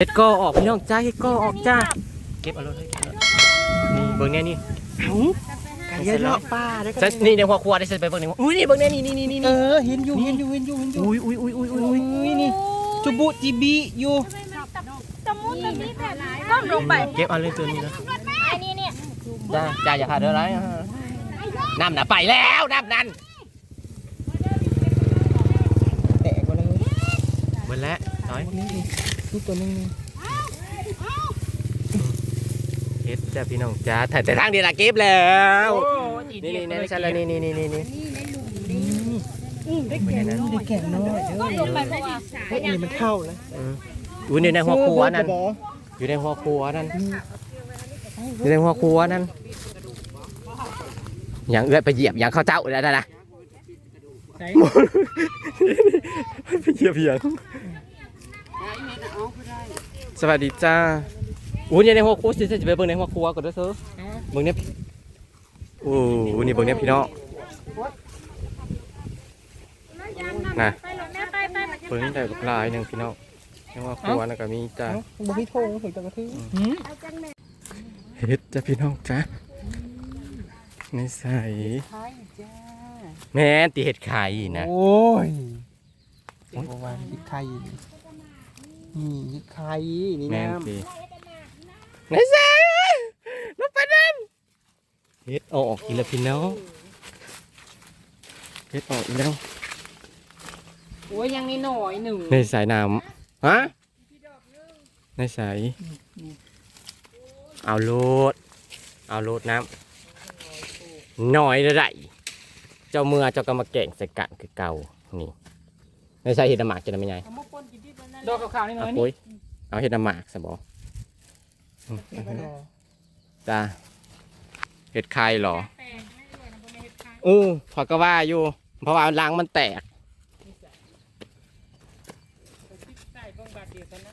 เฮ็ดก็ออกพี่น้องจ้าเฮ็ดก็ออกจ้าเก็บเอาเลยเก็บเอาเลยนี่เบิ่งแน่นี่เอ้าไก่ยันเลาะป้าได้จะนี่ในหัวครัวได้ใส่ไปเบิ่งนี่อุ้ยนี่เบิ่งแน่นี่นี่นี่นี่เออเห็นอยู่เห็นอยู่เห็นอยู่เห็นอยู่อุ้ยอุ้ยอุ้ยอุ้ยอุ้ยอุ้ยนี่จุบุจิบีอยู่ตะมุตะมิแบบไหนก้มลงไปเก็บเอาเลยตัวนี้นะไอ้นี่เนี่ยจ้าจ้าอย่าขาดเด้อไรน้ำน่ะไปแล้วน้ำนั่น แตกกว่าเลย เบิ่งแล้วน้ อยนี่นี่ตัวนึงนี่เฮ็ดจ้าพี่น้องจ้าแต่แต่ทางเดียวละเก็บแล้ว นี่นี่นี่ไม่ใช่แล้วนี่นี่นี่นี่นี่ได้แก่น้อยได้แก่น้อยเด้ก้อมลงไปเพราะว่าเฮ้ยนี่มันเข้าแล้วอืมอุ้ยนี่ในหัวครัวนั่น อยู่ในหัวครัวนั่นอยู่ในหัวครัวนั่นอย่างเอื้อยไปเหยียบอย่างเข้าเจ้าแล้วนะนะใส่ไปเหยียบอย่าง สวัสดีจ้าอู้นี่ในหัวครัวสิจะไปเบิ่งในหัวครัวก่อนเด้อเธอเบิ่งเนี่ยโอ้อู้นี่เบิ่งเนี่ยพี่น้องนะไปลงแม่ไปไปไปเบิ่งได้ลูกลายหนึงพี่น้องในหัวครัวนั่นก็มีจ้าเอ้าบ่มีโทงถึงตะกระทือเฮ็ดจ้าพี่น้องจ้าในใส่ไข่จ้าแม่นตีเห็ดไข่นะโอ้ยโอ้ยยิดไข่ นี่ยิดไข่นี่แม่นน้ำตีไหนใส่ลงไปนั่นเห็ดเอาออกอีกแล้วพี่น้องเห็ดออกอีกแล้วโอ้ยยังนี่หน่อยหนึ่งในสายน้ำฮะในสายเอาโลด เอาโลดน้ำหน่อยละไรเจ้าเมื่อเจ้าก็มาแก่งใส่กันคือเก่านี่ในสายเห็ดน้ำหมากจะได้ไม่ไง ดอกขาวๆนี่หน่เอาอยปุ้นี่ยเอาเห็ดน้ำหมากสบอจ้าเห็ดไข่เหรอเออพอก็ว่าอยู่ เพราะว่ารังมันแตก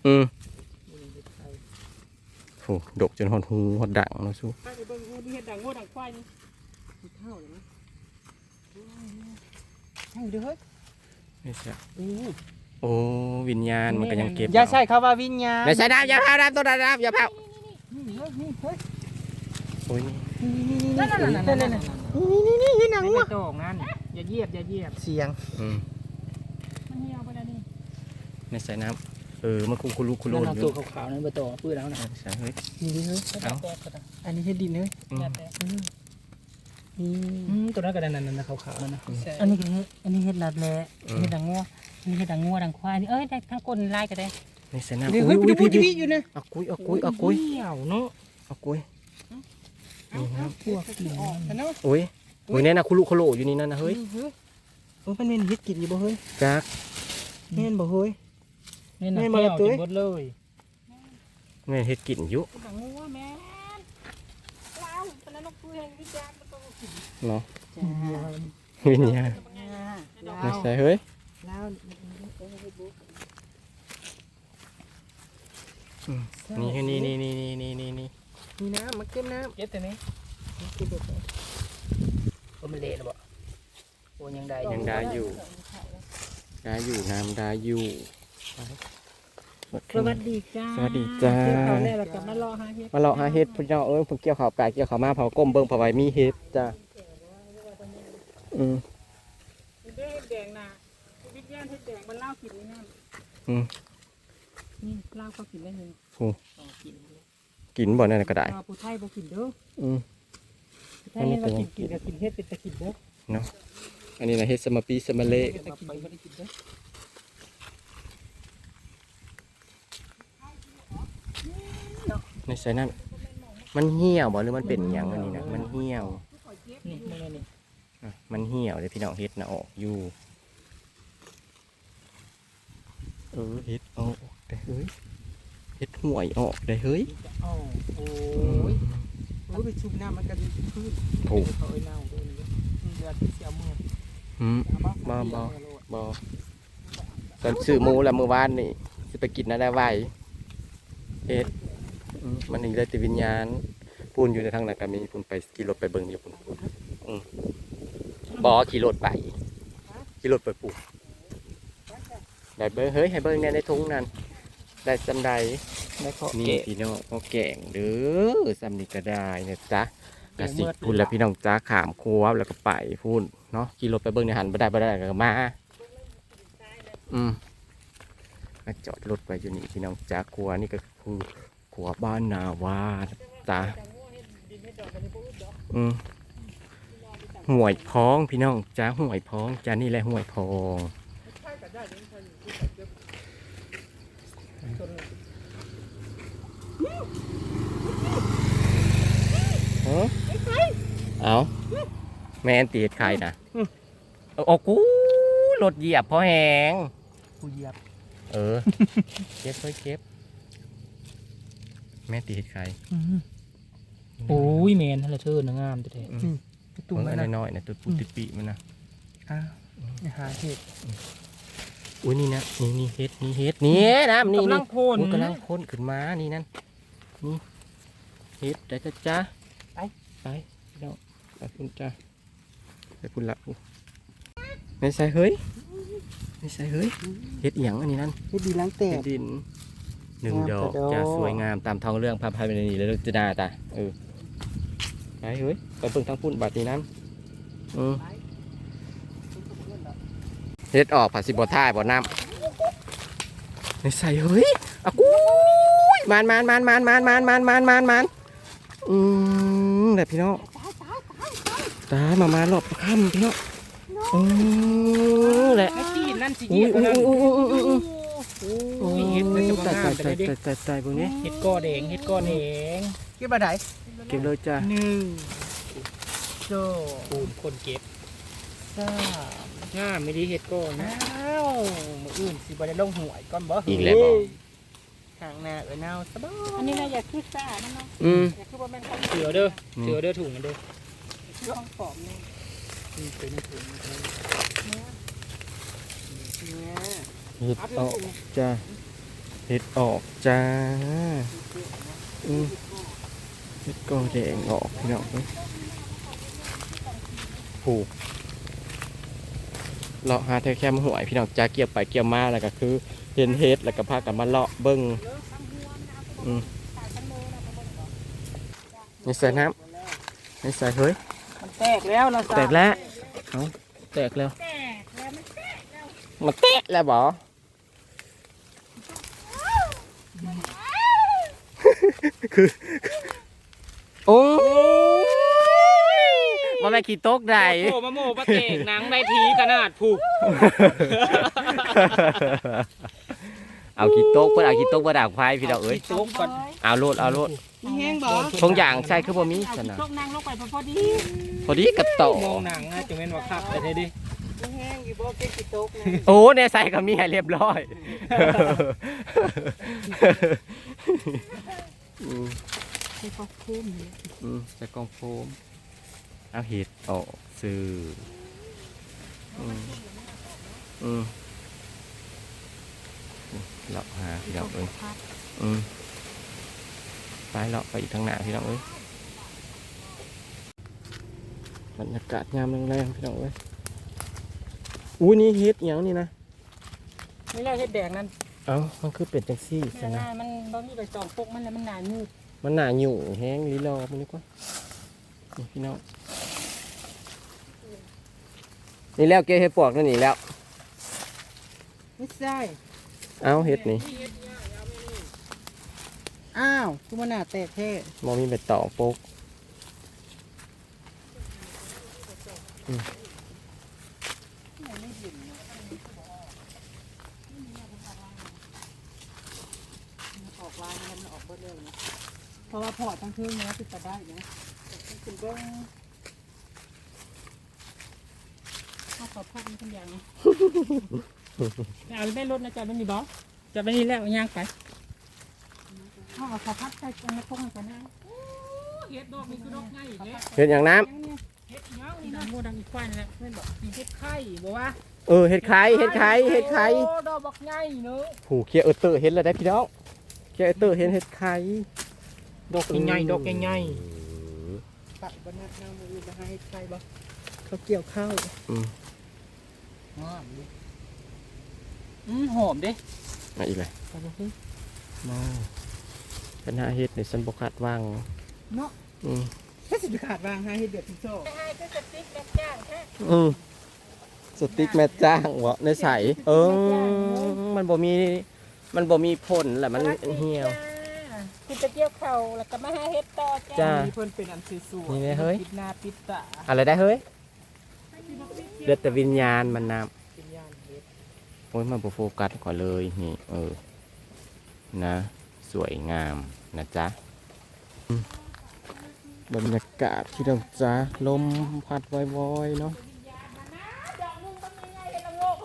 อืมโหดกจนหดหูหดดังเนาะสู้ไปเบิ่งอูนี่เฮ็ดดังงัวดังควายนี่เท่าเลยนะใช่เด้อเฮ้ยไม่ใช่อู้ โอ้วิญญาณมันก็ยังเก็บอย่าใช่คำว่าวิญญาณไม่ใช่น้ำอย่าเผาน้ำต้นน้ำอย่าเผานี่เฮ้ยนี่เฮ้ยโอ้ยนี่นั่นนั่นนั่นนั่นนั่นนี่นี่นี่หนังงัวโต่งนั่นอย่าเหยียบอย่าเหยียบเสียงอืมมันเหี่ยวไปแล้วนี่ไม่ใช่น้ำเออมันคุคุลุคุลุนั่นอเอาตัวยู่ขาวๆนั่นไปต่อปื้อแล้วนะใช่เฮ้ยนี่เฮ้ยเอาอันนี้เฮ็ดดินเฮ้ยอืมนี่ตัวนั้นก็นั่นนั่นขาวๆนั่นนะอันนี้ก็เฮ็ดอันนี้เฮ็ดลัดแลเฮ็ดดังงัวอั นนี้เฮ็ดดังงัวดังควายนี่เอ้ยได้ทั้งก้นลายก็ได้ไม่ใช่น้ำเดี๋ยวอุ้เฮ้ยยอุ้ยพี่พี่พี่พี่อยู่นะเอากุ้ยเอากุ้ยเอากุ้ยเหี่ยวเนาะเอากุ้ยนี่ครับพวกกินเนาะอุ้ยอุ้ยเนี่ยนะคุลุคุลุอยู่นี่นั่นนะเฮ้ยเฮ้ยโอ้มันเป็นเฮ็ดกินอยู่บ่เฮ้ยจักแม่นบ่เฮ้ยนี่แม่นะมาแล้วตุ้ยหมดเลยแม่เฮ็ดกินอยู่ดังงัวแม่ว้าวเป็นนกเพื่อนวิจารณ์ตัวเนาะวิญญาณไม่ใช่เฮ้ย แล้วนี่คือนี่นี่นี่นี่นี่นี่นี่นี่น้ำมาเก็บน้ำเก็บแต่นี้เก็บบ่โอ้มันเละแล้วบ่โอ้ยังได้ยังได้อยู่ได้อยู่น้ำได้อยู่สวัสดีจ้าสวัสดีจ้าเก็บเขาแล้วแล้วก็มารอหาเฮ็ดมาเลาะหาเฮ็ดพี่น้องเอ้ยผมเกี่ยวข้าวไก่เกี่ยวข้าวมาเผาก้มเบิ่งเผาไว้มีเฮ็ดจ้าอืมเฮ็ดแดงน่ะ วิญญาณเฮ็ดแดงมันเล่ากินนี่นั่นอืมนี่เล่าเขากินได้ยังโอ้กินกินบ่นั่นนะก็ได้อ่าผู้ไทยบ่กินเด้ออืมผู้ไทยนี่ว่ากินกินก็กินเฮ็ดเป็นตะกินเด้ออันนี้นะเฮ็ดสมปีสมะเละเป็นตะกินบ่ได้กินเด้อในใส่นั่นมันเหี่ยวบ่หรือมันเป็นหยังอันนี้นะมันเหี่ยว นี่มื้อนี้นี่อะมันเหี่ยวเลยพี่น้องเฮ็ดนะออกอยู่ เออเฮ็ดออกได้เฮ้ยเฮ็ดห่วยออกได้เฮ้ยอ้าวโอ้โอ้ยยโอ้ยไปชุบน้ำมันกันพืชโอ้เขาเอาเน่าเด้อนี่เดือดที่เสียมือหืมเอามาบ่บ่บอตอนซื้อหมูแล้วมื้อวานนี่สิไปกินอะไรไว้เฮ็ดอืมมันนี่ได้แต่วิญญาณปูนอยู่ในทางนั้นก็มีปูนไปขี่รถไปเบิ่งอยู่ปูนอืมบ่ขี่รถไปขี่รถไปปู ได้เบิ่งเฮ้ยให้เบิ่งแน่ในถุงนั่นได้จำใดแล้วก็นี่เกะพี่น้องก็แก่งเด้อสำนีก็ได้นะจ๊ะกแกงสิเมือดพูดแล้วพี่น้องจ้าขามครัวแล้วก็ไปพูดเนาะขี่รถไปเบิ่งในหันบ่ได้บ่ได้ก็มาอืมมาจอดรถไว้อยู่นี่พี่น้องจ้าครัวนี่ก็คือครัวบ้านนาวานะจ้าอืมห่วยพ้องพี่น้องจ้าห่วยพ้องจ้านี่แหละห่วยพ้อง เอ้าเอาแม่นตีดใครนะเอาโอ้กูรถเหยียบพอแหงผู้เหยียบ เออ เก็บเฮ้ยเก็บ แม่ตีใครโอ้ยแมนนั่นแหละเธอนะงามแท้อืมตุ้ตุ้มมไว้อันนะน้อยๆนะตัวปูติปีมันนะอะอย่าหาเห็ด อุ้ยนี่นะนี่นี่เฮ็ดนี่เฮ็ดนี่นะนี่กำลันี่งโพ่นมันกำลังพ่นขึ้นมานี่นั่นนี่เฮ็ดได้จ้ะจ้าไปไปพี่น้องไปคุณจ้าไปคุณละไม่ใช่เฮ้ยไม่ใช่เฮ้ยเฮ็ดอหย่างอันนี้นั่นเห็ดดีล้างแตเฮ็กดดินหนึ่งงามดอกแต่ดอกจะสวยงามตามท้องเรื่องพาพายไปในนี้เลยจะนาตาเออไปเฮ้ยไปเบิ่งทางพุ่นบัดนี้นั่นอืม เฮ็ดออกผัดสิบ่ท่ายบ่น้ำไม่ใส่เฮ้ยอะกูยมานมานมานมานมานมานมานมานมานมานอืมแบบพี่น้องตายมา มารอบค่ำพี่น้องอืมแหละไอ้ที่นั่นสิอุ้เกียยบอุ้ยนั่นอุ้ยอุ้ยอุ้ยอุ้ยโอ้ยเห็ดมันจะตามายงามตายแต่ตายเด็กตายตายพวกนี้เห็ดก้อแดงเห็ดก้อแดงเก็บมาไหนเก็บเลยจ้าหนึ่งสองปูนคนเก็บสาม งามไม่ดีเห็ดก้อนะอ้าวมืออื่นสิบ่ได้ลงหวยก่อนบ่อีกแล้วบ่ทางหน้าเอ้ยนาวสบายอันนี้นะอยากคือซ่านะเนาะอืมอยากคือว่าแม่นเขาเสือเด้อนี่เสือเด้อถุงกันเด้อคือของปลอมนี่นี่เป็นถุงเนี่ยเห็ดออกจ้าเห็ดออกจ้าอืมเห็ดก็แดงออกพี่น้องเอ้ยผูก เลาะหาแถวแคมหวยพี่น้องจ้าเกี่ยวไปเกี่ยวมาแล้วก็คือเห็นเห็ดแล้วก็พากันมาเลาะเบิ้งอืมนี่ใส่น้ำนี่ใส่เฮ้ยมันแตกแล้วเราแตกแล้วเอาแตกแล้วมันแตกแล้วบอคือโอ้ย มาแม่ขี่โต๊กได้โอ้มะโมปะเตกหนังได้ทีขนาดผูกเอาขี่โต๊กเพื่อเอาขี่โต๊กมาด่างควายพี่ดอกเอ้ย โต๊ะก่อนเอาโลดเอาโลดมีแห้งบ่ทงอย่างใช่คือบ่มีเอาสที่นะพวกนางลงไปพอดีพอดีกับโตมองหนังนะจะเป็นว่าขับแต่เท่ดิมีแห้งอยู่บ่เก็บกี่โต๊ะนะโอ้เนี่ยใส่ก็มีให้เรียบร้อยอืมที่เขาคุ้มเนี่ยอืมใส่กล่องโฟม เอาเห็ดออกซื้ออืมอืมเลาะหาพี่น้องเอ้ยอืมไปเลาะไปอีกทางหน้าพี่น้องเอ้ยบรรยากาศยามแรงๆพี่น้องเอ้ยอุ้ยนี่เฮ็ดอหย่างนี่นะนี่แหละเห็ดแดงนั่นเอ้ามันคือเป็ดจังซี่หซะนะน้ามันบ่มีใบตองปกมันแล้วมันหนามืดมันหนาอยู่แห้งลีรอมันนี่กว่านี่พี่น้อง นี่แล้วเกเฮ็ดปวกนั่นนี่แล้ว ไม่ใช่เอาเฮ็ดนี่อ้าวคือมันหน้าแตกแท้มอมีใบตองโป๊กออกลายมันออกเบิดเลยนะเพราะว่าพอทั้งคืนเนี้ยคือจะได้นะคุณเบิ้ง เอาขอพักมันทุกอย่างนะเอาไม่ลดนะจ๊ะไม่มีบอสจะไปนี่แล้วย่างไปเอาขอพักใส่กันนะพวกมันกันนะเห็ดดอกนี่คือดอกไงเนี่ยเฮ็ดอย่างน้เห็ดเงานี่ดังงัวดังอีควายนี่แหละเพื่อนบอกมีเห็ดไข่บอกว่าำเออเฮ็ดไข่เฮ็ดไข่เฮ็ดไข่โอ้ดอกบักไงเนอะผูเคียเออเตอร์เฮ็ดแล้วได้พี่น้องเคียเออเตอร์เห็นเฮ็ดไข่ดอกใหญ่ๆดอกใหญ่ปักบนหน้าหน้ามืออื่นมาให้ใครบ่เขาเกี่ยวข้าว อืมๆอืมหอมเด้มาอีกเลยเอาบ่เฮ้ยมาปัญหาเฮ็ดในสันบกคาดว่างเนาะอืมถ้าสิขาดวางให้เฮ็ดเดือดพิโซ่ให้ก็จะติ๊กแบบจ้างแค่อืมสติ๊กแม่จ้างวะในใสเออมันบ่มี มันบ่มีผลแหละมันเหี่ยวคุณจะเกี่ยวเข่าแล้วก็มาหาเฮ็ดต่อจ้าจ้ามีเพิ่นเป็นอันสวยๆนี่ไงเฮ้ยปิดหน้าปิดตาอะไรได้เฮ้ย เดือดแต่วิญญาณมันนเป็นย่านเฮ็ดำโอ้ยมันบ่โฟกัสก่อนเลยนี่เออ นะ สวยงามนะจ๊ะอืมบรรยากาศที่เราจ้าลมพัดวอยๆเนาะ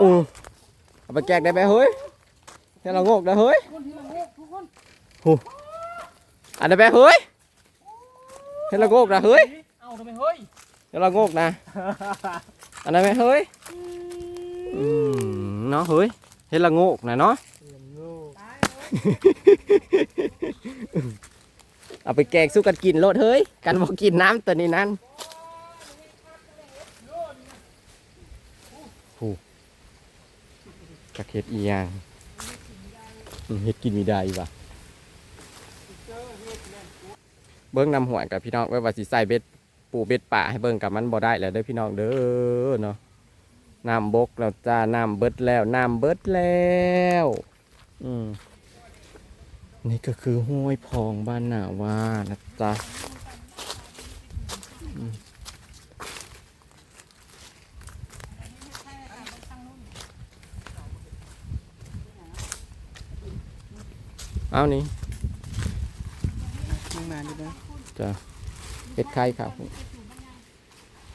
อือเอาไปแกกได้ไหมเฮ้ยให้เราโงกได้เฮ้ยหูอันได้ไหมเฮ้ยให้เราโงกนะเฮ้ยเอาทำไมเฮ้ยให้เราโงกนะ อันได้ไหมเฮ้ยอืมเนาะเฮ้ยให้เราโงกนะเนาะเอาไปแกงสู้กันกินโลดเฮ้ย กันบอกกินน้ำตัวนี้นั่นผูจักเฮ็ดอีหยังอืมเฮ็ดกินมีได้วะเบิ้งนำหัวกับพี่น้องไว้ว่าสิใส่เบ็ด ปูเบ็ดป่าให้เบิ้งกับมันบ่ได้แล้วเด้อพี่น้องเด้อเนาะน้ำบกแล้วจ้าน้ำเบิดแล้วน้ำเบิดแล้วอืมนี่ก็คือห้วยพองบ้านหนาว่านะจ๊ะอืมเอานี่ยังมาอยู่เด้อจ้ะ เห็ดไข่ค่ะ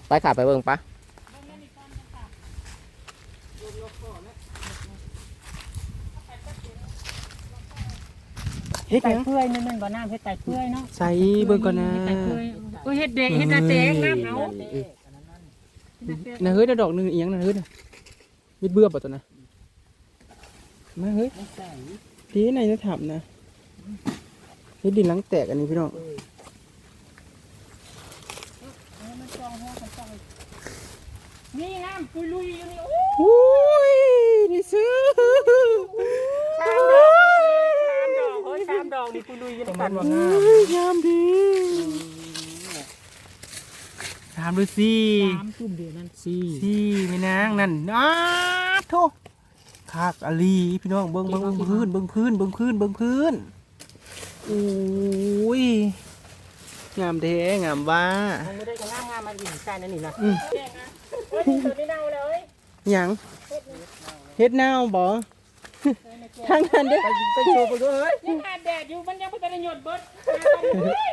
ไปขาไปเบิ่งปะเฮ็ดหไก่ยังเพื่อยนั่นมันบ่น้ำเฮ็ดไก่เพื่อยเนาะใส่เบิ่งก่อนนะไก่เพื่อยโอ้ยเฮ็ดเด็กเฮ็ดนาเจ๊งน้ำเอานะเฮ้ยดอกหนึงอีหยังนะเฮ้ยน่ะมิดเบื่อบ่ตัวนะมาเฮ้ยพี่ไหนจะถามนะเฮ็ดดินหลังแตกอันนี้พี่น้อง นี่น้ำปุยลุยอยู่นี่โอ้อุ้ยนี่ซื้อชามดอกชามดอกเฮ้ยชามดอกนี่ปุยลุยอยู่ประกัมาณนว่างามงามดีถามดูสิชามจุ่มเดียวนั่นสิสิไม่นางนั่นอ้าโธ่คากอลีพี่น้องเบิ่งเบิ่งเบิ่งพื้นเบิ่งพื้นเบิ่งพื้นเบิ่งพื้นโอ้ยงามแท้งามว่าไม่ได้กันงามงามมันอยู่ใต้นั่นนี่นะ ตัวนี้เน่าเลยหยังเฮ็ดนาวบ่ทางนั้นเด้อไปโชว์ไปด้วยยังอาดแดดอยู่มันยังไม่ทันได้หยดเบิด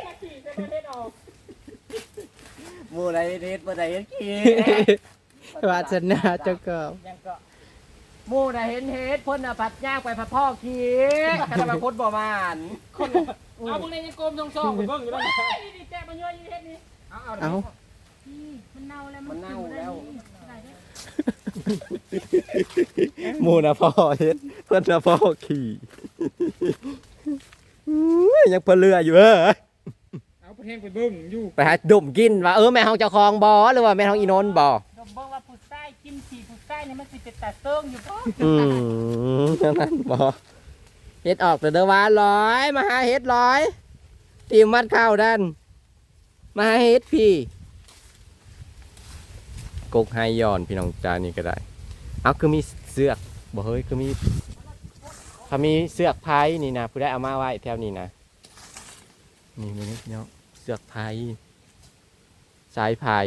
มาขี่จะมาเล่นออกหมูไรเฮ็ดบ่ได้เฮ็ดกินวาสนาเจ้าเก่ายังก็หมูน่ะเห็นเฮ็ดพ่นน่ะผัดย่างไปผัดพ่อขี้คันว่าคนบ่มานเอาพวกนี้ยังโกมทองซองไปเบิ่งอยู่แล้วนี่นี่แกมันย่อยอยู่เฮ็ดนี่เอามันเน่าแล้วมันเน่าแล้ว หมูน่ะพ่อเฮ็ดเพิ่นน่ะพ่อขี่อุ้ยยังเพนเรืออยู่เอ้ยเอาไปแห้งไปเบิ่งอยู่ไปหาดมกินว่าเออแม่เฮาเจ้าของบ่หรือว่าแม่เฮาอีนนท์บ่ดมเบิ่งว่าผู้ใต้กินขี่ผู้ใต้นี่มันสิเป็นตาเซิงอยู่บ่อืมนั่นบ่เฮ็ดออกแต่เด้อว่าร้อยมาหาเฮ็ดร้อยตีมมัดข้าวดันมาหาเฮ็ดพี่ กกไฮย้อนพี่น้องจานี่ก็ได้ เอาคือมีเสือกบ่เฮ้ยคือมีเขามีเสือกไผ่นี่นะผู้ได้เอามาไว้แถวนี้นะนี่นี่นี่พี่น้องเสือกไผ่สายไผ่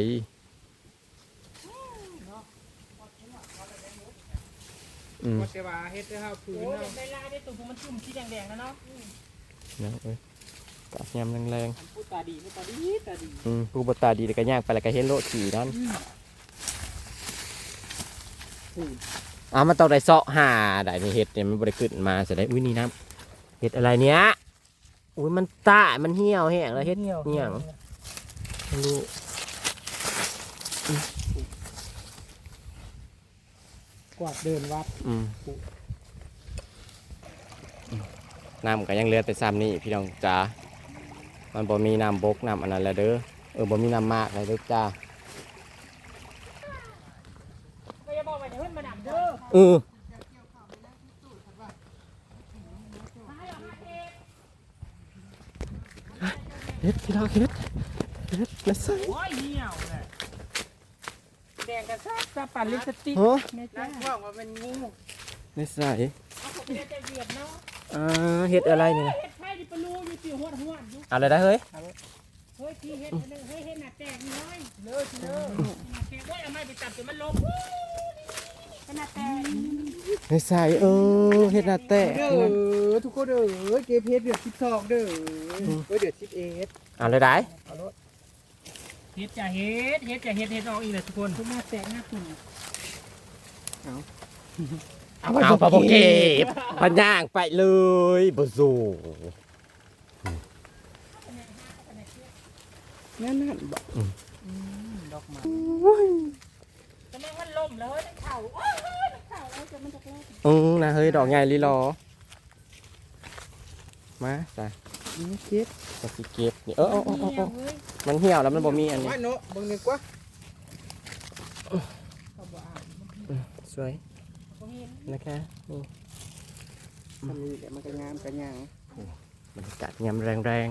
อืม ว่าแต่ว่าเฮ็ดให้เฮาผืนโอ้ยเฮาเวลาได้ตัวมันจุ่มสีแดงๆนะเนาะเนาะเอ้ยกะยำแรงผู้ตาดีผู้ตาดีตาดีๆอืมผู้บตาดีแล้วก็ย่างไปแล้วก็เห็นโลดขี่นั่น อ่ามันต้องได้เสาะหาได้นี่เห็ดเนี่ยมันบริขึ้นมาจะได้อุ้ยนี่น้ำเห็ดอะไรเนี้ยอุ้ยมันตายมันเหี่ยวแห้งแล้วเห็ดเหี่ยวไม่รู้กวาดเดินวัดอืมน้ำก็ยังเหลือแต่ซ้ำนี่พี่น้องจ้ามันบ่มีน้ำบกน้ำอันนั้นแล้วเด้อเออบ่มีน้ำมากเลยเด้อจ้า ออเฮ็ดพี่เราเฮ็ดเฮ็ดไม่ใส่โอ้ยเหี่ยวแหละแดงกระซับซาปันลิสติกโแม่จ้าว่ามัาเป็นงูไม่ใส่เอาผมยจะเหยียบเนาะอ่าเฮ็ดอะไรเนี่ยเฮ็ดไผ่ดิปลูอยู่ที่หัวหัวอยู่อะไรได้เฮ้ยเฮ้ยพี่เฮ็ดเฮ้ยเฮ็ดหน้าแตกน้อยเลยเลยหน้าแตกว่ยเอาไม้ไปตับจนมันล้ หน้าแตกไม่ใส่เออเฮ็ดหน้าแตกเด้อทุกคนเด้อเกเพชรเดือดสิบสองเด้อเฮ้ยเดือดสิบเอ็ดอะไรได้เฮ็ดจะเฮ็ดเฮ็ดจะเฮ็ดเฮ็ดออกอีกเลยทุกคนทุกหน้าแตกหน้าขุ่นเอาปะโปเก็บพันย่างไปเลยบ่สู้นั่นนั่นบอกดอกไม้ ทำไมมันล้มแล้วเฮ้ยเข่าโอ้ยเข่าแล้วจะมันจะแกล้งอือนะเฮ้ยดอกใหญ่ลีรอมาจ้ะนี่เก็บก็สิเก็บนี่เออเออเออเออมันเหี่ยวแล้วมันบ่มีอันนี้ ว่าเนาะเบิ่งหนึ่งกว่าสวยนะคะนี่มันมีแต่มันก็งามกันยังบรรยากาศยามแรง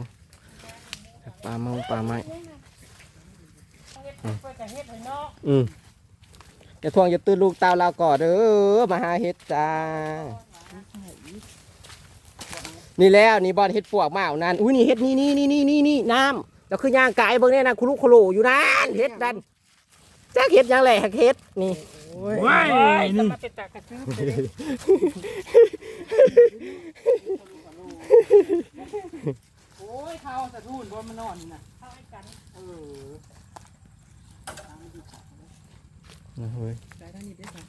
ๆปลาเมาปลาไม้เฮ็ดไปจะเฮ็ดให้เนาะอืม อย่าทวงอย่าตื่นลูกเต้าเราก่อนเด้อมาหาเฮ็ดจ้า นี่แล้วนี่บอลเฮ็ดปวกมาเอานั่นอุ้ยนี่เฮ็ดนี่นี่นี่นี่นี่นี่น้ำแล้วคือย่างกายเบิ่งเนี่ยนะคุลุคุโลอยู่นั่นเฮ็ดดันจ้าเฮ็ดหยังแหละเฮ็ดนี่ว้ายนี่มาเป็นตากระซื้อไปเลยโอ้ยเขาสะทุนบนมานอนนี่นะเข้าให้กันเออ ได้ท่า นนี้ได้ค่ะ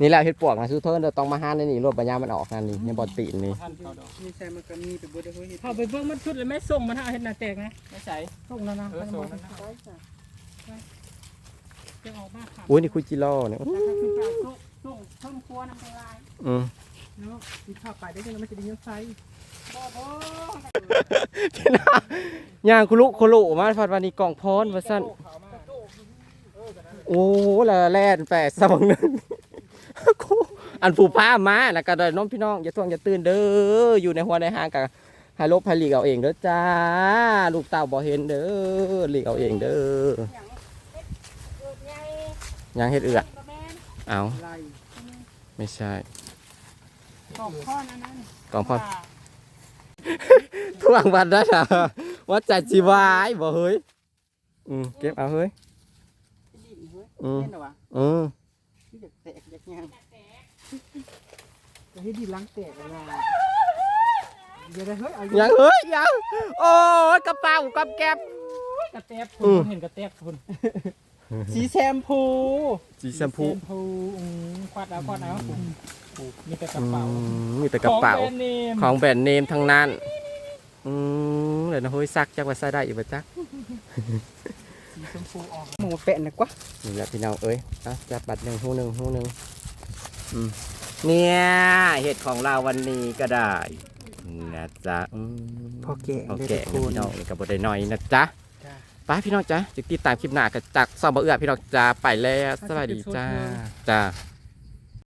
นี่แหละเฮ็ดปวกนะซื้อเทินเดี๋ยวต้องมาหาในนี่รถปัญญามันออกนั่นนี่ในบอลตีนนี่ท่านเขาดอกนี่ใส่มันก็มีไปเบิดเฮ้ยเข้าไปเบิ่งมันชุดเลยไม่ส่งมันเอาเฮ็ดหน้าแตกนะไม่ใส่ส่งแล้วนะเออส่งแล้วนะจะออกมาค่ะอุ้ยนี่คุยจิโร่เนี่ยแล้วก็คือจะส่งส่งเพิ่มครัวน้ำลายอืมเนาะมีข้าวไปได้ยังไม่จะได้ยังไฟบ่บ่ย่างคุลุคุโลมาฟัดวันนี้กล่องพรว่าซั่น โอ้ละแล่นแปดสมองนึงอันผูผ้ามาแล้วก็ได้น้องพี่น้องอย่าทวงอย่าตื่นเด้ออยู่ในหัวในห้างกับไฮโลพาลีกเอาเองเด้อจ้า ลูกเต่าบ่เห็นเด้อลีกเอาเองเด้อเกิดใหญ่ยังเฮ็ดเอือกบ่แม่นเอาไล่ไม่ใช่กล่องข้อนั้นนั่นกล่องพรทวงวันได้นะว่าใจจีวายบ่เฮ้ยอืมเก็บเอาเฮ้ยดินเฮ้ย อืมเห็นหรอวะอืมที่จะแตกอยากยังจะให้ดินล้างแตกอะไรเดี๋ยวได้เฮ้ยเอายังเฮ้ยยังโอ้ยกระเป๋ากับแก็บ กระแตบอืคุมณเห็นกระแตบคุณสีแชมพูสีชมพูแชมพูอืมควัดเอาควัดเอามีแต่กระอืเป๋ามมีแต่กระเป๋า ของแบรนด์เนมของแบรนด์เนมทั้งนั้น อืมเดี๋ยวนะเฮ้ยซักจักว่าใส่ได้อีกบ่จักสี ชมพูออกหมูแปะนะกว่านี่แหละพี่น้องเอ้ยเอาจับบัตรหนึ่งหูหนึ่งหูหนึ่งอืมเนี่ยเห็ดของเราวันนี้ก็ได้นะจ๊ะอืมพอแกะโอได้เคทุกคนพี่น้องนี่กับบได้น้อยนะจ๊ะจ้าไปพี่น้องจ๊ะจะติดตามคลิปหน้ากับจากซอมบะเอือพี่น้องจ้าไปแล้วสวัสดีจ้าจ้า